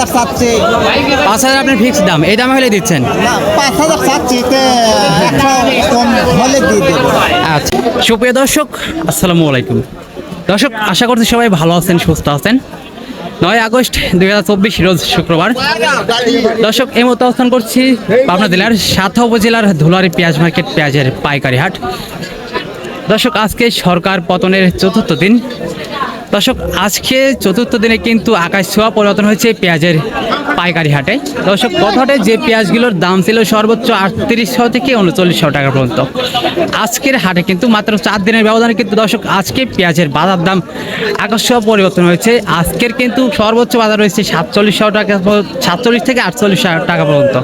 হাজার চাচ্ছি পাঁচ হাজার আপনার ফিক্সড দাম এই দামে হলে দিচ্ছেন? পাঁচ হাজার চাচ্ছি হলে দিয়ে দেবো। আচ্ছা সুপ্রিয় দর্শক আসসালামু আলাইকুম। দর্শক আশা করছি সবাই ভালো আছেন সুস্থ আছেন। নয় আগস্ট দুই হাজার চব্বিশ রোজ শুক্রবার। দর্শক এই মতো অবস্থান করছি পাবনা জেলার সাথা উপজেলার ধুলারি পেঁয়াজ মার্কেট পেঁয়াজের পাইকারি হাট। দর্শক আজকে সরকার পতনের চতুর্থ দিন। দর্শক, আজকে চতুর্থ দিনে কিন্তু আকাশ ছোঁয়া পরিবর্তন হয়েছে পেঁয়াজের পাইকারি হাটে। দর্শক হাটে যে পেঁয়াজগুলোর দাম ছিল সর্বোচ্চ আটত্রিশশো থেকে উনচল্লিশশো টাকা পর্যন্ত। আজকের হাটে কিন্তু মাত্র চার দিনের ব্যবধানে কিন্তু দর্শক, আজকে পেঁয়াজের বাজার দাম আকাশ ছোঁয়া পরিবর্তন হয়েছে। আজকের কিন্তু সর্বোচ্চ বাজার রয়েছে সাতচল্লিশশো টাকা সাতচল্লিশ থেকে আটচল্লিশ টাকা পর্যন্ত।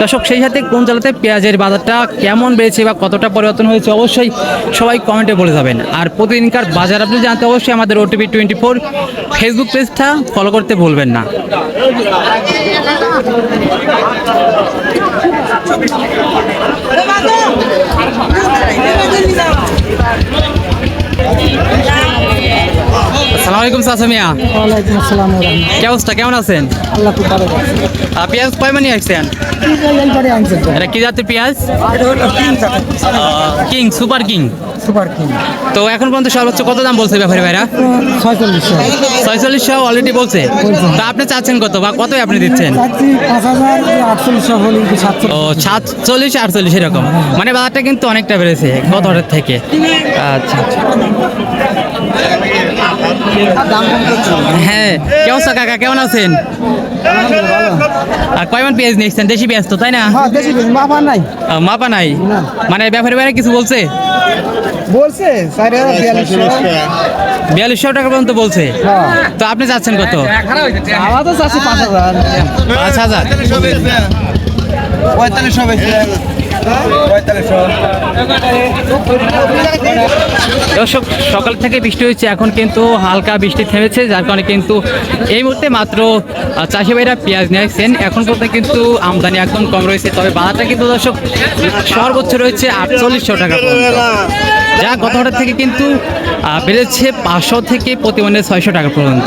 দর্শক, সেই সাথে কোন জেলাতে পেঁয়াজের বাজারটা কেমন বেড়েছে বা কতটা পরিবর্তন হয়েছে অবশ্যই সবাই কমেন্টে বলে যাবেন। আর প্রতিদিনকার বাজার আপনি জানতে অবশ্যই আমাদের ওটিভি টোয়েন্টি ফোর ফেসবুক পেজটা ফলো করতে ভুলবেন না। আসসালামু আলাইকুম চাচা মিয়া। ওয়ালাইকুম আসসালাম কি অবস্থা? কেমন আছেন? আল্লাহ খুব ভালো আছে। পেঁয়াজ কয় মানি আসছেন এটা কি জাতের পেঁয়াজ? King super king. Super king. তো এখন পর্যন্ত সর্বোচ্চ কত দাম বলছে ব্যাপারী ভাইরা? ছয়চল্লিশশো। ছয়চল্লিশশো অলরেডি বলছে। তো আপনি চাচ্ছেন কত? বা কতই আপনি দিচ্ছেন? ও সাতচল্লিশ আটচল্লিশ এরকম। মানে বাজারটা কিন্তু অনেকটা বেড়েছে গত হাটের থেকে। আচ্ছা আচ্ছা দাম কম করছে হ্যাঁ কি অবস্থা কাকা? কেমন আছেন? আর কয়মান পেঁয়াজ নিয়েছেন? দেশি পেঁয়াজ তো তাই না? হ্যাঁ মাপা নাই। মাপা নাই? মানে ব্যাপারী ভাইরা কিছু বলছে? বলছে বিয়াল্লিশশো। টাকা পর্যন্ত বলছে। হ্যাঁ। তো আপনি যাচ্ছেন কত? আমার তো চাচ্ছি পাঁচ হাজার। পাঁচ হাজার। পঁয়তাল্লিশশো দর্শক, সকাল থেকে বৃষ্টি হয়েছে, এখন কিন্তু হালকা বৃষ্টি থেমেছে, যার কারণে কিন্তু এই মুহূর্তে মাত্র চাষি ভাইরা পেঁয়াজ নিয়ে আসছেন। এখন পর্যন্ত কিন্তু আমদানি একদম কম রয়েছে, তবে বাজারটা কিন্তু দর্শক, সর্বোচ্চ রয়েছে আটচল্লিশশো টাকা যা গত হাটের থেকে কিন্তু বেড়েছে পাঁচশো থেকে প্রতি মনে ছয়শো টাকা পর্যন্ত।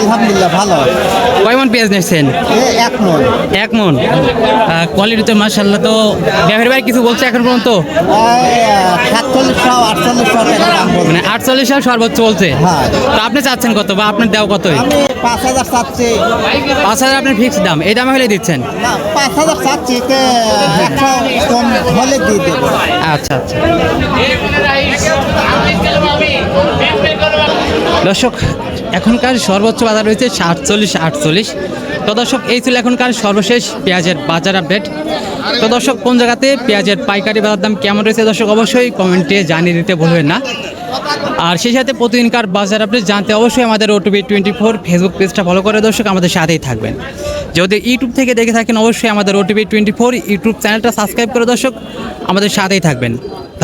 আলহামদুলিল্লাহ ভালো। কয়মন পেঁয়াজ নিয়েছেন? এক মন। এক মন। কোয়ালিটি তো মার্শাল্লাহ তো ব্যাপারী ভাই কিছু বলছে এখন পর্যন্ত? সাতচল্লিশশো আটচল্লিশশো মানে আটচল্লিশ সাল সর্বোচ্চ বলছে। হ্যাঁ। তো আপনি চাচ্ছেন কত বা আপনার দেওয়া আমি পাঁচ হাজার চাচ্ছি। পাঁচ হাজার আপনার ফিক্সড দাম। এই দামে হলে দিচ্ছেন? না পাঁচ হাজার চাচ্ছি হলে দিয়ে দেবো। আচ্ছা আচ্ছা। দর্শক এখনকার সর্বোচ্চ বাজার রয়েছে সাতচল্লিশ, আটচল্লিশ। তো দর্শক, এই ছিল এখনকার সর্বশেষ পেঁয়াজের বাজার আপডেট। তো দর্শক, কোন জায়গাতে পেঁয়াজের পাইকারি বাজার দাম কেমন রয়েছে দর্শক, অবশ্যই কমেন্টে জানিয়ে দিতে ভুলবেন না। আর সেই সাথে প্রতিদিনকার বাজার আপডেট জানতে অবশ্যই আমাদের ওটিভি টোয়েন্টি ফোর ফেসবুক পেজটা ফলো করে দর্শক, আমাদের সাথেই থাকবেন। যদি ইউটিউব থেকে দেখে থাকেন, অবশ্যই আমাদের ওটিভি টোয়েন্টি ফোর ইউটিউব চ্যানেলটা সাবস্ক্রাইব করে দর্শক, আমাদের সাথেই থাকবেন।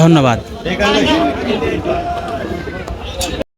ধন্যবাদ।